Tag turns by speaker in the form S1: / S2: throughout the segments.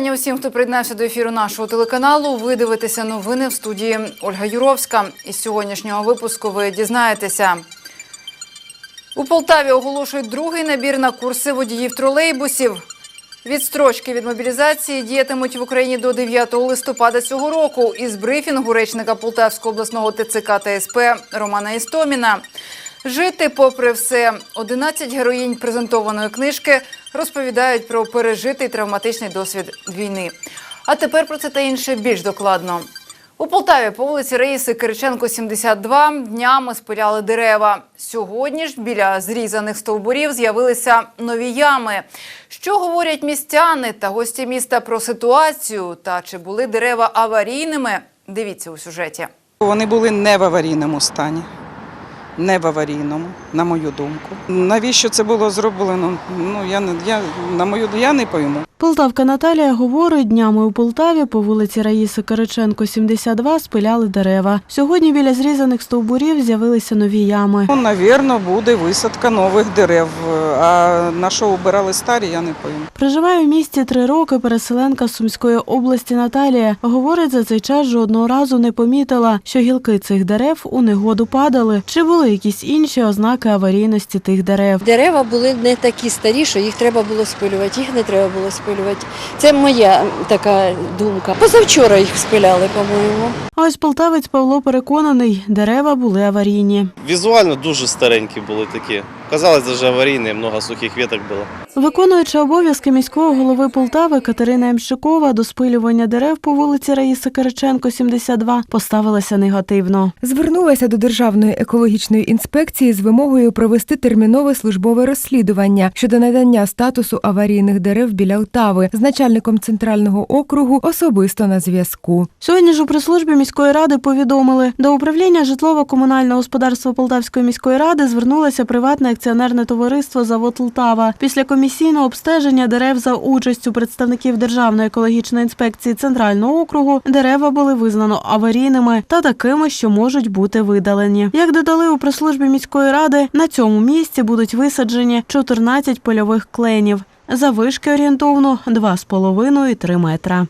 S1: Вітання усім, хто приєднався до ефіру нашого телеканалу. Ви дивитеся новини в студії Ольга Юровська. Із сьогоднішнього випуску ви дізнаєтеся. У Полтаві оголошують другий набір на курси водіїв тролейбусів. Відстрочки від мобілізації діятимуть в Україні до 9 листопада цього року. Із брифінгу речника Полтавського обласного ТЦК та СП Романа Істоміна. Жити попри все. 11 героїнь презентованої книжки розповідають про пережитий травматичний досвід війни. А тепер про це та інше більш докладно. У Полтаві по вулиці Раїси Кириченко, 72, днями спиляли дерева. Сьогодні ж біля зрізаних стовбурів з'явилися нові ями. Що говорять містяни та гості міста про ситуацію та чи були дерева аварійними? Дивіться у сюжеті.
S2: Вони були не в аварійному стані. Не в аварійному, на мою думку. Навіщо це було зроблено? Ну я не я на мою я не пойму.
S3: Полтавка Наталія говорить, днями у Полтаві по вулиці Раїси Кириченко, 72, спиляли дерева. Сьогодні біля зрізаних стовбурів з'явилися нові ями.
S2: Ну, навірно, буде висадка нових дерев. А на що убирали старі, я не пойму.
S3: Проживає в місті три роки переселенка з Сумської області Наталія. Говорить, за цей час жодного разу не помітила, що гілки цих дерев у негоду падали. Чи були якісь інші ознаки аварійності тих дерев?
S4: Дерева були не такі старі, що їх треба було спилювати. Їх не треба було спилювати. Це моя така думка. Позавчора їх спиляли, по-моєму.
S3: А ось полтавець Павло переконаний, дерева були аварійні.
S5: Візуально дуже старенькі були такі. Казалось, даже аварійні, много сухих веток було.
S3: Виконуючи обов'язки міського голови Полтави Катерина Ямщикова до спилювання дерев по вулиці Раїси Кириченко, 72, поставилася негативно.
S6: Звернулася до Державної екологічної інспекції з вимогою провести термінове службове розслідування щодо надання статусу аварійних дерев біля Лтави з начальником центрального округу особисто на зв'язку.
S3: Сьогодні ж у прес-службі міської ради повідомили, до управління житлово-комунального господарства Полтавської міської ради звернулося приватне акціонерне товариство Завод Лтава. Після комісійного обстеження дерев за участю представників Державної екологічної інспекції центрального округу дерева були визнано аварійними та такими, що можуть бути видалені. Як додали у прес-службі міської ради, на цьому місці будуть висаджені 14 польових кленів. Завишки орієнтовно 2,5-3 метра.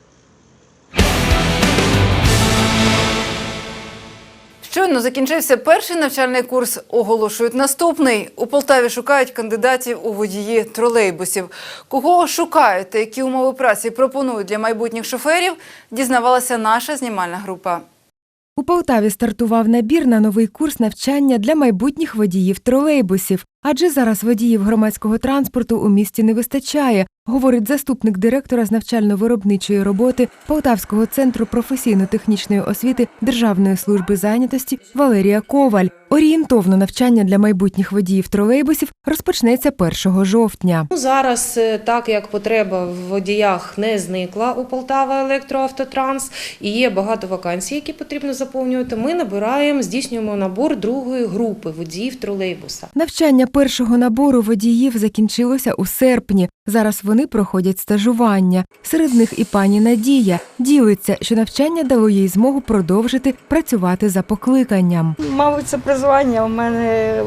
S1: Щойно закінчився перший навчальний курс. Оголошують наступний. У Полтаві шукають кандидатів у водії тролейбусів. Кого шукають та які умови праці пропонують для майбутніх шоферів, дізнавалася наша знімальна група.
S6: У Полтаві стартував набір на новий курс навчання для майбутніх водіїв тролейбусів. Адже зараз водіїв громадського транспорту у місті не вистачає, говорить заступник директора з навчально-виробничої роботи Полтавського центру професійно-технічної освіти Державної служби зайнятості Валерія Коваль. Орієнтовно навчання для майбутніх водіїв тролейбусів розпочнеться 1 жовтня.
S7: Ну, Зараз, е, так як потреба в водіях не зникла у Полтава Електроавтотранс і є багато вакансій, які потрібно заповнювати, ми набираємо, здійснюємо набор другої групи водіїв тролейбуса.
S6: Навчання першого набору водіїв закінчилося у серпні. Зараз вони проходять стажування. Серед них і пані Надія ділиться, що навчання дало їй змогу продовжити працювати за покликанням.
S8: Мабуть, це призвання. У мене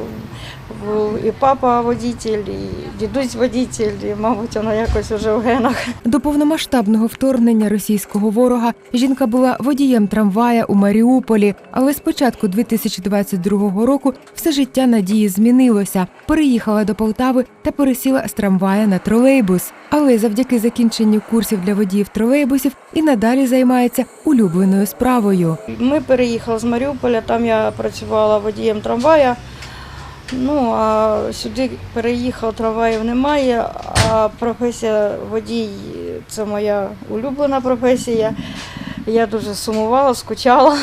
S8: був і папа водитель, і дідусь водитель, і, мабуть, воно якось уже в генах.
S6: До повномасштабного вторгнення російського ворога жінка була водієм трамвая у Маріуполі, але з початку 2022 року все життя Надії змінилося. Переїхала до Полтави та пересіла з трамвая на тролейбус. Але завдяки закінченню курсів для водіїв тролейбусів і надалі займається улюбленою справою.
S8: Ми переїхали з Маріуполя, там я працювала водієм трамвая. Ну, а сюди переїхав, трамваїв немає, а професія водій це моя улюблена професія. Я дуже сумувала, скучала.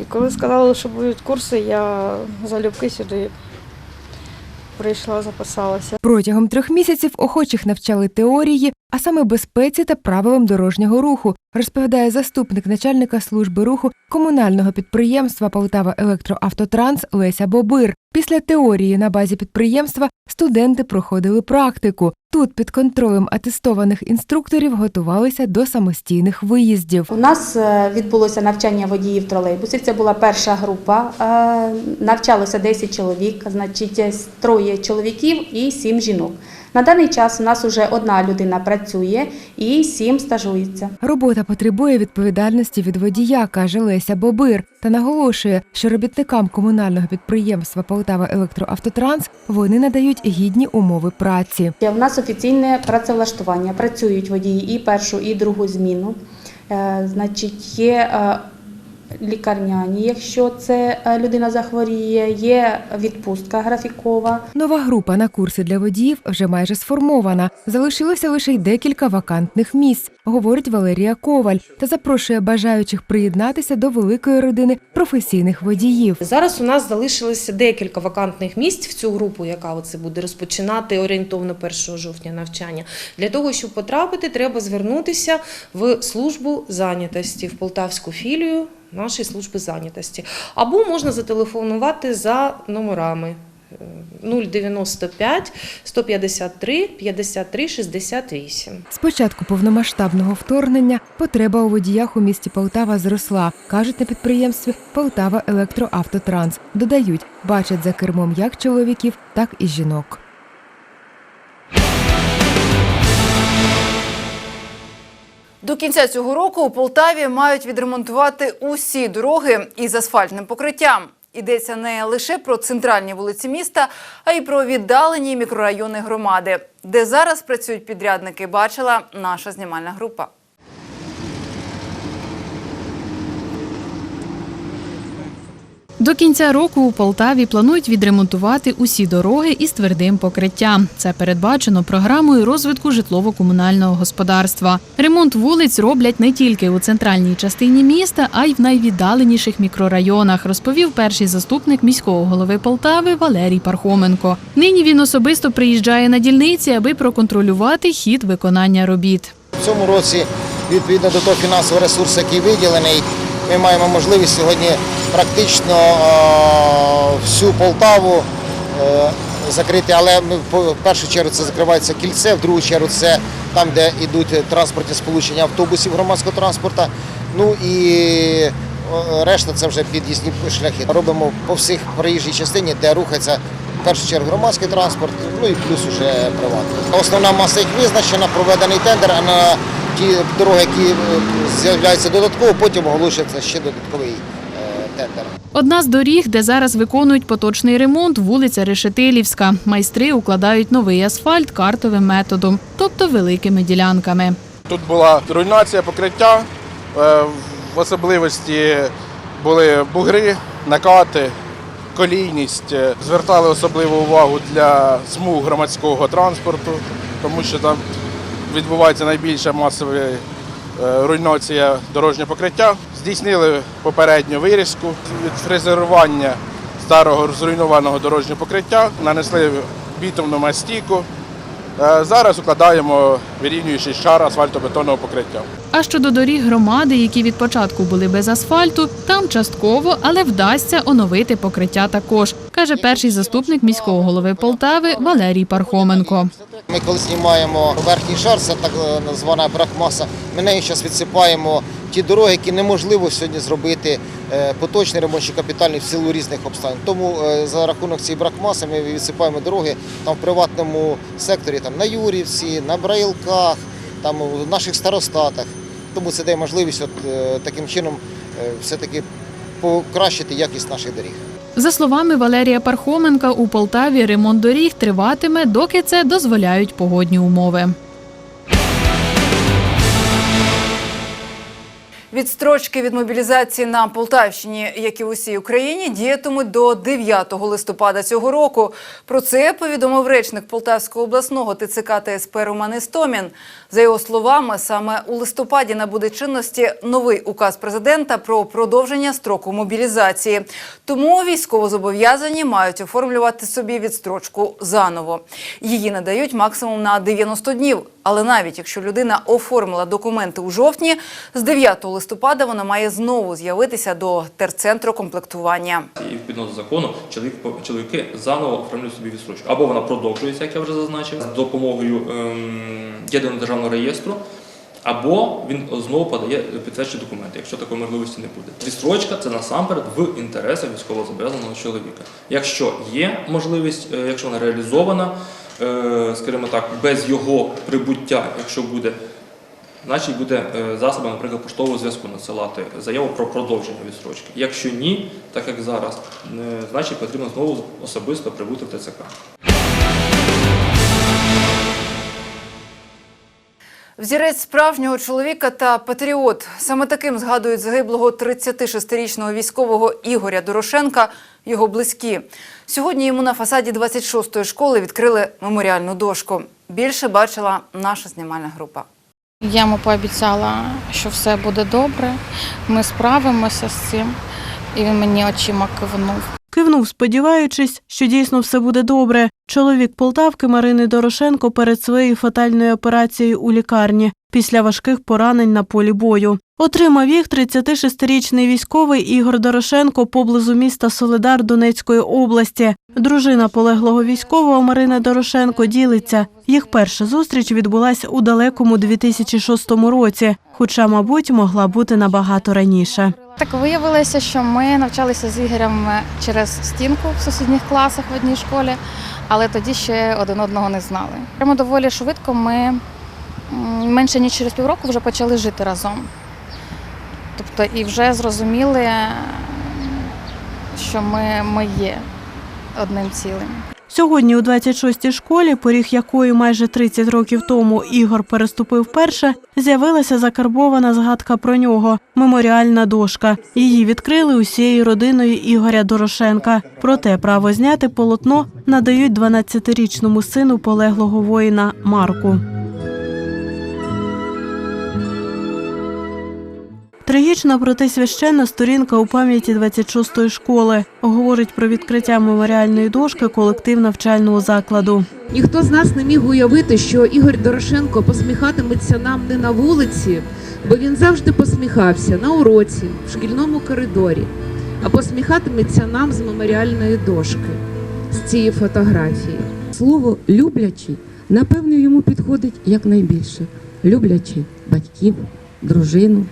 S8: І коли сказали, що будуть курси, я залюбки сюди прийшла, записалася.
S6: Протягом трьох місяців охочих навчали теорії, а саме безпеці та правилам дорожнього руху, розповідає заступник начальника служби руху комунального підприємства Полтава Електроавтотранс Леся Бобир. Після теорії на базі підприємства студенти проходили практику. Тут під контролем атестованих інструкторів готувалися до самостійних виїздів.
S9: У нас е, відбулося навчання водіїв тролейбусів. Це була перша група. Е, Навчалося 10 чоловік, значить, е, троє чоловіків і 7 жінок. На даний час у нас вже одна людина працює і сім стажується.
S6: Робота потребує відповідальності від водія, каже Леся Бобир, та наголошує, що робітникам комунального підприємства Полтава Електроавтотранс вони надають гідні умови праці.
S9: У нас офіційне працевлаштування. Працюють водії і першу, і другу зміну. Е, Значить, є е, лікарняні, якщо це е, людина захворіє, є відпустка графікова.
S6: Нова група на курси для водіїв вже майже сформована. Залишилося лише й декілька вакантних місць, говорить Валерія Коваль, та запрошує бажаючих приєднатися до великої родини професійних водіїв.
S7: Зараз у нас залишилося декілька вакантних місць в цю групу, яка оце буде розпочинати орієнтовно 1 жовтня навчання. Для того, щоб потрапити, треба звернутися в службу зайнятості, в полтавську філію нашої служби зайнятості. Або можна зателефонувати за номерами е, 095 153 53 68.
S6: З початку повномасштабного вторгнення потреба у водіях у місті Полтава зросла, кажуть на підприємстві Полтава Електроавтотранс. Додають, бачать за кермом як чоловіків, так і жінок.
S1: До кінця цього року у Полтаві мають відремонтувати усі дороги із асфальтним покриттям. Йдеться не лише про центральні вулиці міста, а й про віддалені мікрорайони громади, де зараз працюють підрядники. Бачила наша знімальна група.
S10: До кінця року у Полтаві планують відремонтувати усі дороги із твердим покриттям. Це передбачено програмою розвитку житлово-комунального господарства. Ремонт вулиць роблять не тільки у центральній частині міста, а й в найвіддаленіших мікрорайонах, розповів перший заступник міського голови Полтави Валерій Пархоменко. Нині він особисто приїжджає на дільниці, аби проконтролювати хід виконання робіт.
S11: В цьому році, відповідно до того фінансового ресурсу, який виділений, ми маємо можливість сьогодні практично е, всю Полтаву е, закрити, але в першу чергу це закривається кільце, в другу чергу це там, де йдуть транспортні сполучення автобусів громадського транспорту. Ну і е, решта це вже під'їзні шляхи. Робимо по всіх проїжджій частині, де рухається в першу чергу громадський транспорт, ну і плюс уже приватний. Основна маса їх визначена, проведений тендер, а на ті дороги, які е, з'являються додатково, потім оголошується ще додатковий е, тендер.
S10: Одна з доріг, де зараз виконують поточний ремонт, вулиця Решетилівська. Майстри укладають новий асфальт картовим методом, тобто великими ділянками.
S12: Тут була руйнація покриття, е, в особливості були бугри, накати, колійність. Звертали особливу увагу для смуг громадського транспорту, тому що там відбувається найбільша масова е, руйнація дорожнього покриття. Здійснили попередню вирізку від фрезерування старого зруйнованого дорожнього покриття, нанесли бітумну мастіку. Е, Зараз укладаємо вирівнюючий шар асфальтобетонного покриття.
S10: А щодо доріг громади, які від початку були без асфальту, там частково, але вдасться оновити покриття також, каже перший заступник міського голови Полтави Валерій Пархоменко.
S11: Ми коли знімаємо верхній шар, це так е, звана бракмаса, ми нею зараз відсипаємо ті дороги, які неможливо сьогодні зробити е, поточний ремонт чи капітальний в силу різних обставин. Тому е, за рахунок цієї бракмаси ми відсипаємо дороги там в приватному секторі, там на Юрівці, на Браїлках, там у наших старостатах. Тому це дає можливість от, таким чином все-таки покращити якість наших доріг.
S10: За словами Валерія Пархоменка, у Полтаві ремонт доріг триватиме, доки це дозволяють погодні умови.
S1: Відстрочки від мобілізації на Полтавщині, як і в усій Україні, діятимуть до 9 листопада цього року. Про це повідомив речник Полтавського обласного ТЦК та СП Роман Істомін. За його словами, саме у листопаді набуде чинності новий указ президента про продовження строку мобілізації. Тому військовозобов'язані мають оформлювати собі відстрочку заново. Її надають максимум на 90 днів. Але навіть якщо людина оформила документи у жовтні, з 9 листопада вона має знову з'явитися до терцентру комплектування.
S13: І відповідно до закону чоловік, чоловіки заново оформлюють собі відстрочку. Або вона продовжується, як я вже зазначив, з допомогою ем, єдиного державного реєстру, або він знову подає підтверджуючі документи, якщо такої можливості не буде. Відстрочка це насамперед в інтересах військовозобов'язаного чоловіка. Якщо є можливість, е, якщо вона реалізована, е, скажімо так, без його прибуття, якщо буде, значить буде е, засобом, наприклад, поштового зв'язку надсилати заяву про продовження відстрочки. Якщо ні, так як зараз, е, значить потрібно знову особисто прибути в ТЦК.
S1: Взірець справжнього чоловіка та патріот. Саме таким згадують загиблого 36-річного військового Ігоря Дорошенка його близькі. Сьогодні йому на фасаді 26-ї школи відкрили меморіальну дошку. Більше бачила наша знімальна група.
S14: Я йому пообіцяла, що все буде добре, ми справимося з цим, і він мені очима кивнув.
S3: Кивнув, сподіваючись, що дійсно все буде добре. Чоловік Полтавки Марини Дорошенко перед своєю фатальною операцією у лікарні після важких поранень на полі бою. Отримав їх 36-річний військовий Ігор Дорошенко поблизу міста Солидар Донецької області. Дружина полеглого військового Марина Дорошенко ділиться. Їх перша зустріч відбулася у далекому 2006 році, хоча, мабуть, могла бути набагато раніше.
S14: Так виявилося, що ми навчалися з Ігорем через стінку в сусідніх класах в одній школі, але тоді ще один одного не знали. Прямо доволі швидко ми менше ніж через півроку вже почали жити разом. Тобто і вже зрозуміли, що ми, ми є одним цілим.
S3: Сьогодні у 26-й школі, поріг якої майже 30 років тому Ігор переступив перше, з'явилася закарбована згадка про нього меморіальна дошка. Її відкрили усією родиною Ігоря Дорошенка. Проте право зняти полотно надають 12-річному сину полеглого воїна Марку. Трагічна, проте священна сторінка у пам'яті 26-ї школи говорить про відкриття меморіальної дошки колектив навчального закладу.
S15: Ніхто з нас не міг уявити, що Ігор Дорошенко посміхатиметься нам не на вулиці, бо він завжди посміхався на уроці, в шкільному коридорі, а посміхатиметься нам з меморіальної дошки, з цієї фотографії.
S16: Слово люблячий, напевно, йому підходить якнайбільше. Люблячий батьків, дружину,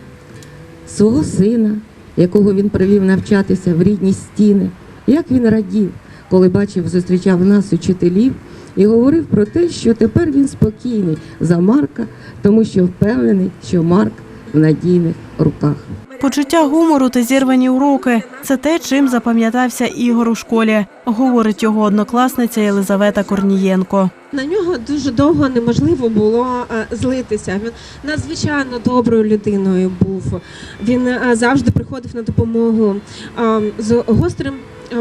S16: свого сина, якого він привів навчатися в рідні стіни. Як він радів, коли бачив, зустрічав нас, учителів, і говорив про те, що тепер він спокійний за Марка, тому що впевнений, що Марк в надійних руках.
S3: Почуття гумору та зірвані уроки це те, чим запам'ятався Ігор у школі, говорить його однокласниця Єлизавета Корнієнко.
S17: На нього дуже довго неможливо було е, злитися. Він надзвичайно доброю людиною був. Він е, завжди приходив на допомогу е, з гострим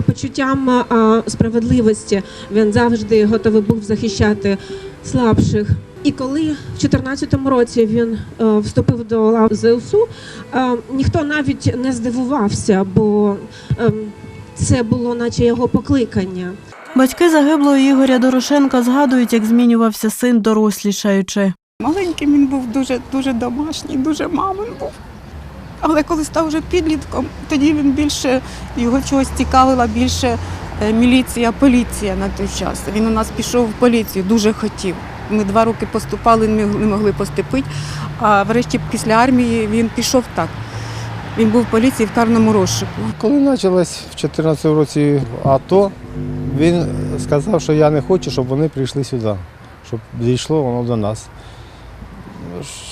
S17: почуттям справедливості. Він завжди готовий був захищати слабших. І коли в 2014 році він е, вступив до лав ЗСУ, е, ніхто навіть не здивувався, бо е, це було наче його покликання.
S3: Батьки загиблого Ігоря Дорошенка згадують, як змінювався син, дорослішаючи.
S18: Маленьким він був дуже дуже домашній, дуже мамин був. Але коли став вже підлітком, тоді він більше його чогось цікавила більше міліція, поліція на той час. Він у нас пішов в поліцію, дуже хотів. Ми два роки поступали, не могли- поступити. А врешті після армії він пішов так. Він був в поліції в карному розшуку.
S19: Коли почалось в 2014 році АТО, він сказав, що я не хочу, щоб вони прийшли сюди, щоб дійшло воно до нас.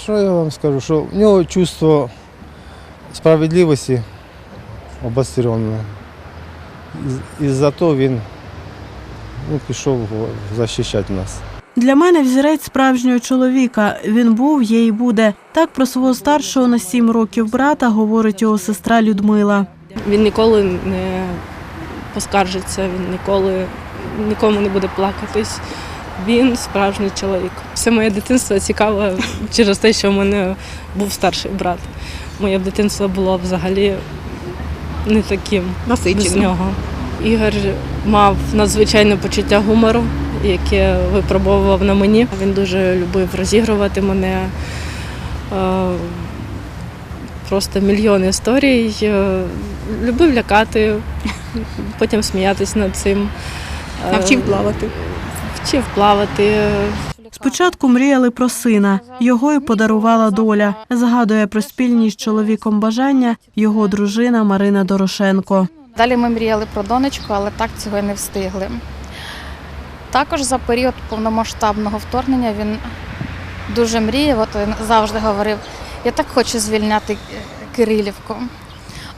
S19: Що я вам скажу? Що в нього чувство справедливості обостренне. І за то він ну, пішов захищати нас.
S3: Для мене взірець справжнього чоловіка. Він був, є і буде. Так про свого старшого на сім років брата говорить його сестра Людмила.
S20: Він ніколи не поскаржиться, він ніколи нікому не буде плакатись. Він справжній чоловік. Все моє дитинство цікаве через те, що в мене був старший брат. Моє дитинство було взагалі не таким без нього. Ігор мав надзвичайне почуття гумору, яке випробовував на мені. Він дуже любив розігрувати мене. Е, Просто мільйон історій. Е, Любив лякати, потім сміятись над цим. Е,
S18: Навчив плавати.
S20: Вчив плавати.
S3: Спочатку мріяли про сина, його й подарувала доля. Згадує про спільні з чоловіком бажання його дружина Марина Дорошенко.
S14: Далі ми мріяли про донечку, але так цього і не встигли. Також за період повномасштабного вторгнення він дуже мріяв, от він завжди говорив, я так хочу звільняти е, Кирилівку.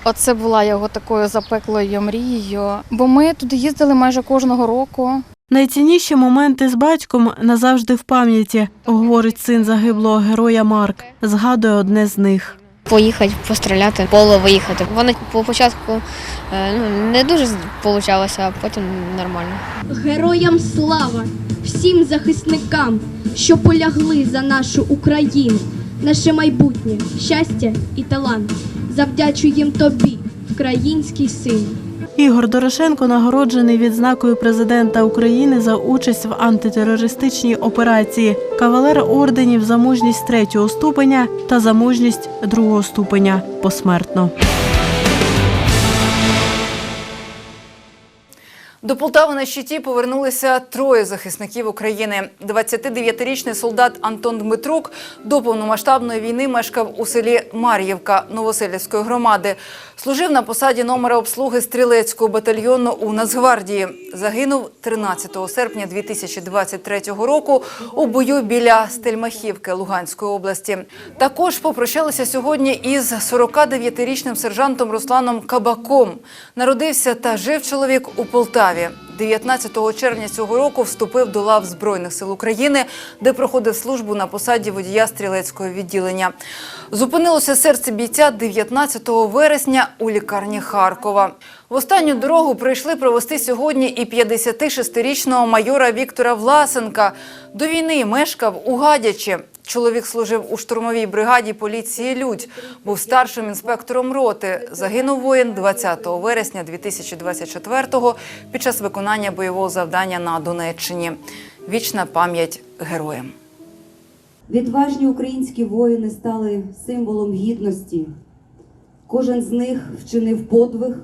S14: Оце була його такою запеклою мрією. Бо ми туди їздили майже кожного року.
S3: Найцінніші моменти з батьком назавжди в пам'яті, говорить син загиблого героя Марк. Згадує одне з них.
S21: Поїхати, постріляти, поле виїхати. Вони по початку е, ну, не дуже вийшло, а потім нормально.
S22: Героям слава всім захисникам, що полягли за нашу Україну, наше майбутнє, щастя і талант. Завдячу їм тобі, український син.
S3: Ігор Дорошенко нагороджений відзнакою президента України за участь в антитерористичній операції, кавалер орденів за мужність третього ступеня та за мужність другого ступеня посмертно.
S1: До Полтави на щиті повернулися троє захисників України. 29-річний солдат Антон Дмитрук до повномасштабної війни мешкав у селі Мар'ївка Новоселівської громади. Служив на посаді номера обслуги стрілецького батальйону у Нацгвардії. Загинув 13 серпня 2023 року у бою біля Стельмахівки Луганської області. Також попрощалися сьогодні із 49-річним сержантом Русланом Кабаком. Народився та жив чоловік у Полтаві. 19 червня цього року вступив до лав Збройних сил України, де проходив службу на посаді водія стрілецького відділення. Зупинилося серце бійця 19 вересня у лікарні Харкова. В останню дорогу прийшли провести сьогодні і 56-річного майора Віктора Власенка. До війни мешкав у Гадячі. Чоловік служив у штурмовій бригаді поліції Людь, був старшим інспектором роти. Загинув воїн 20 вересня 2024-го під час виконання бойового завдання на Донеччині. Вічна пам'ять героям.
S23: Відважні українські воїни стали символом гідності. Кожен з них вчинив подвиг,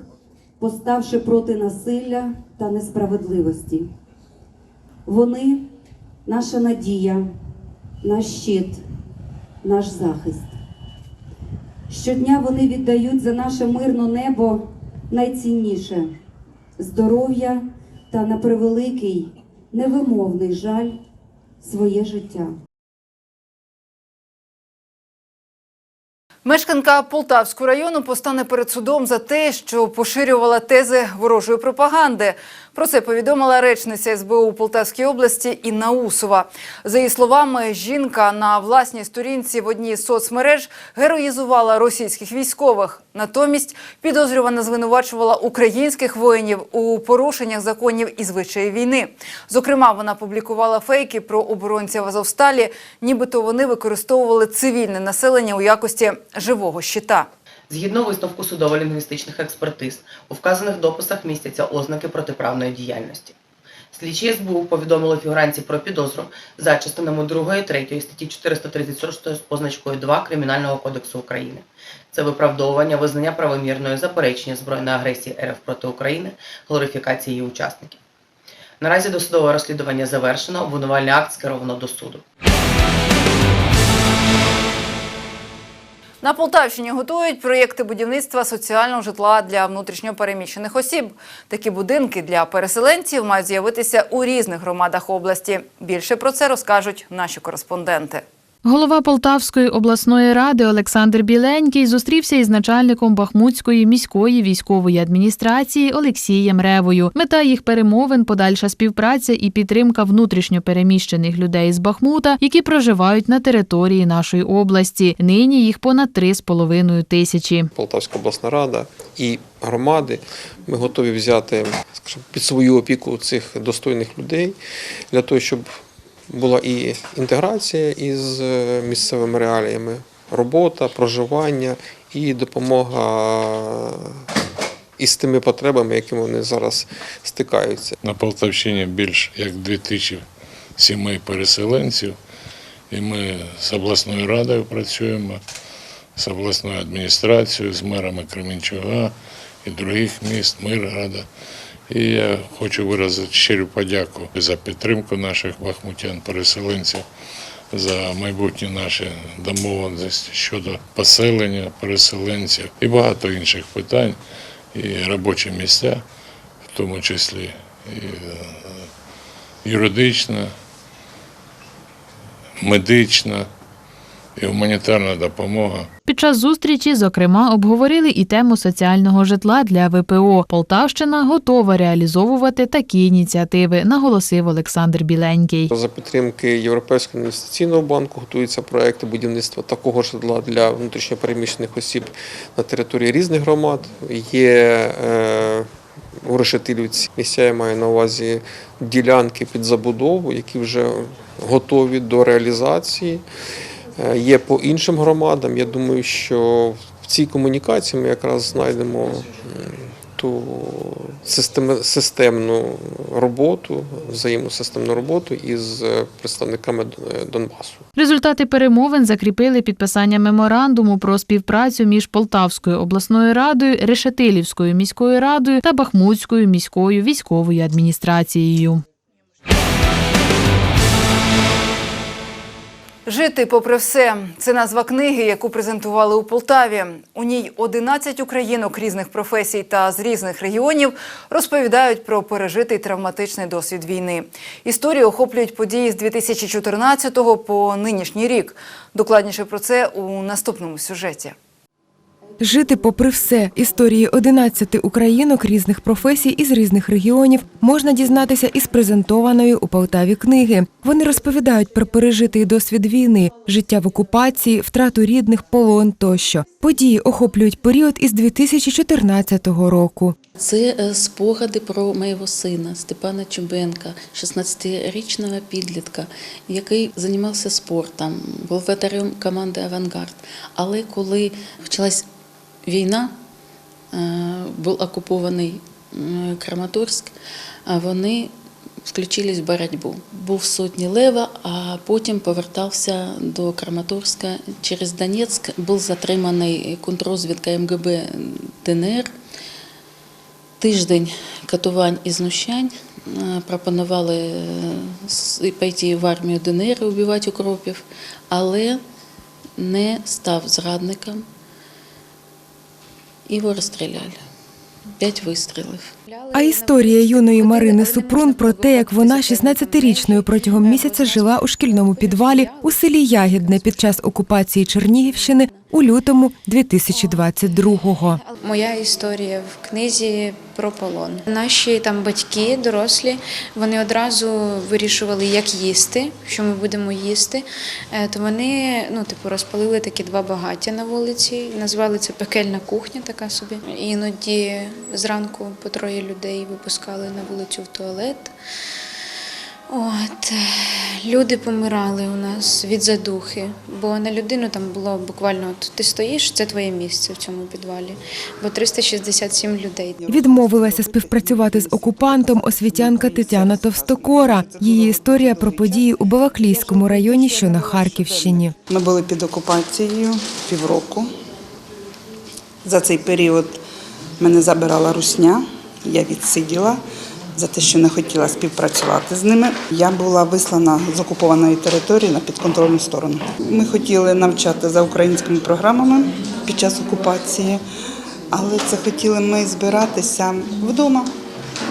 S23: поставши проти насилля та несправедливості. Вони наша надія, наш щит, наш захист. Щодня вони віддають за наше мирне небо найцінніше здоров'я та на превеликий, невимовний жаль своє життя.
S1: Мешканка Полтавського району постане перед судом за те, що поширювала тези ворожої пропаганди. Про це повідомила речниця СБУ у Полтавській області Інна Усова. За її словами, жінка на власній сторінці в одній з соцмереж героїзувала російських військових. Натомість підозрювана звинувачувала українських воїнів у порушеннях законів і звичаї війни. Зокрема, вона публікувала фейки про оборонців Азовсталі, нібито вони використовували цивільне населення у якості живого щита.
S24: Згідно висновку судово-лінгвістичних експертиз, у вказаних дописах містяться ознаки протиправної діяльності. Слідчі СБУ повідомили фігуранці про підозру за частинами 2 і 3 статті 436 з позначкою 2 Кримінального кодексу України. Це виправдовування визнання правомірної заперечення збройної агресії РФ проти України, глорифікації її учасників. Наразі досудове розслідування завершено, обвинувальний акт скеровано до суду.
S1: На Полтавщині готують проєкти будівництва соціального житла для внутрішньопереміщених осіб. Такі будинки для переселенців мають з'явитися у різних громадах області. Більше про це розкажуть наші кореспонденти.
S10: Голова Полтавської обласної ради Олександр Біленький зустрівся із начальником Бахмутської міської військової адміністрації Олексієм Ревою. Мета їх перемовин подальша співпраця і підтримка внутрішньо переміщених людей з Бахмута, які проживають на території нашої області. Нині їх понад 3,5 тисячі.
S25: Полтавська обласна рада і громади. Ми готові взяти скажімо, під свою опіку цих достойних людей для того, щоб була і інтеграція із е, місцевими реаліями, робота, проживання і допомога із тими потребами, якими вони зараз стикаються.
S26: На Полтавщині більш як 2000 сімей переселенців, і ми з обласною радою працюємо, з обласною адміністрацією, з мерами Кременчуга і других міст, Мирграда. І я хочу виразити щиру подяку за підтримку наших бахмутян-переселенців, за майбутні наші домовленості щодо поселення переселенців і багато інших питань, і робочі місця, в тому числі і е, юридична, медична і гуманітарна допомога.
S10: Під час зустрічі, зокрема, обговорили і тему соціального житла для ВПО. Полтавщина готова реалізовувати такі ініціативи, наголосив Олександр Біленький.
S25: За підтримки Європейського інвестиційного банку готуються проекти будівництва такого житла для внутрішньопереміщених осіб на території різних громад. Є е, у Решетилівці місця я маю на увазі ділянки під забудову, які вже готові до реалізації. Е, Є по іншим громадам. Я думаю, що в цій комунікації ми якраз знайдемо ту систем- системну роботу, взаємосистемну роботу із е, представниками Донбасу.
S10: Результати перемовин закріпили підписання меморандуму про співпрацю між Полтавською обласною радою, Решетилівською міською радою та Бахмутською міською військовою адміністрацією.
S1: Жити попри все це назва книги, яку презентували у Полтаві. У ній 11 українок різних професій та з різних регіонів розповідають про пережитий травматичний досвід війни. Історії охоплюють події з 2014 по нинішній рік. Докладніше про це у наступному сюжеті.
S6: Жити попри все історії 11 українок різних професій із різних регіонів можна дізнатися із презентованої у Полтаві книги. Вони розповідають про пережитий досвід війни, життя в окупації, втрату рідних, полон тощо. Події охоплюють період із 2014 року.
S27: Це е, спогади про моєго сина Степана Чубенка, 16-річного підлітка, який займався спортом, був ветераном команди Авангард. Але коли почалась війна, е, був окупований Краматорськ, вони включились в боротьбу. Був сотні лева, а потім повертався до Краматорська через Донецьк. Був затриманий контррозвідка МГБ ДНР. Тиждень катувань і знущань. Е, Пропонували е, пойти в армію ДНР і вбивати укропів, але не став зрадником. Його расстреляли. П'ять вистрілів.
S6: А історія юної Марини Супрун про те, як вона 16-річною протягом місяця жила у шкільному підвалі у селі Ягідне під час окупації Чернігівщини у лютому 2022-го.
S28: Моя історія в книзі про полон. Наші там батьки, дорослі, вони одразу вирішували, як їсти, що ми будемо їсти. Е, То вони ну, типу, розпалили такі два багаття на вулиці, назвали це пекельна кухня, така собі. Іноді зранку по троє людей випускали на вулицю в туалет. От люди помирали у нас від задухи, бо на людину там було буквально от ти стоїш, це твоє місце в цьому підвалі, бо 367 людей.
S6: Відмовилася співпрацювати з окупантом освітянка Тетяна Товстокора. Її історія про події у Балаклійському районі, що на Харківщині.
S29: Ми були під окупацією півроку. За цей період мене забирала русня, я відсиділа за те, що не хотіла співпрацювати з ними. Я була вислана з окупованої території на підконтрольну сторону. Ми хотіли навчати за українськими програмами під час окупації, але це хотіли ми збиратися вдома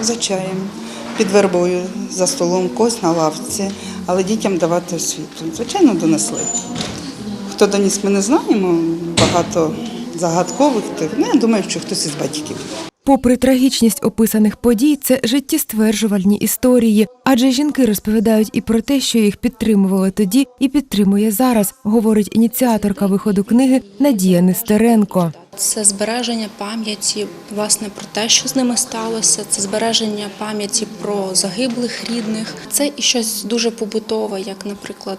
S29: за чаєм, під вербою, за столом, когось на лавці, але дітям давати освіту. Звичайно, донесли. Хто доніс, ми не знаємо. Багато загадкових тих. Ну, я думаю, що хтось із батьків.
S6: Попри трагічність описаних подій, це життєстверджувальні історії, адже жінки розповідають і про те, що їх підтримували тоді і підтримує зараз, говорить ініціаторка виходу книги Надія Нестеренко.
S30: Це збереження пам'яті власне про те, що з ними сталося. Це збереження пам'яті про загиблих рідних. Це і щось дуже побутове, як, наприклад,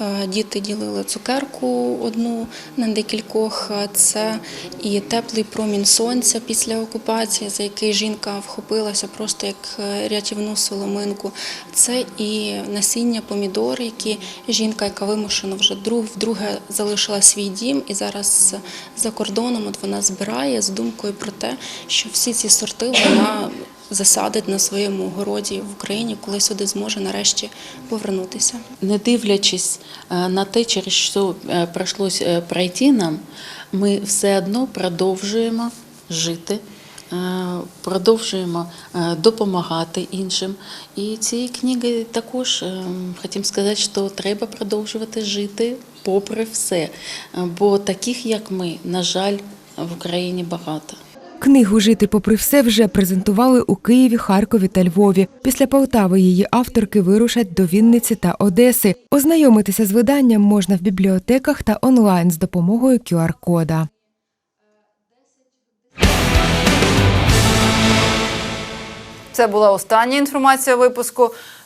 S30: е, діти ділили цукерку одну на декількох. Це і теплий промінь сонця після окупації, за який жінка вхопилася просто як е, рятівну соломинку. Це і насіння помідор, які жінка, яка вимушена вже друг вдруге залишила свій дім і зараз за кордоном от вона збирає з думкою про те, що всі ці сорти вона засадить на своєму городі в Україні, коли сюди зможе нарешті повернутися.
S27: Не дивлячись е, на те, через що е, прийшлось е, пройти нам, ми все одно продовжуємо жити, продовжуємо допомагати іншим. І цією книгою також е, хотім сказати, що треба продовжувати жити попри все. Бо таких, як ми, на жаль, в Україні багато.
S6: Книгу Жити попри все вже презентували у Києві, Харкові та Львові. Після Полтави її авторки вирушать до Вінниці та Одеси. Ознайомитися з виданням можна в бібліотеках та онлайн з допомогою QR-кода.
S1: Це була остання інформація випуску.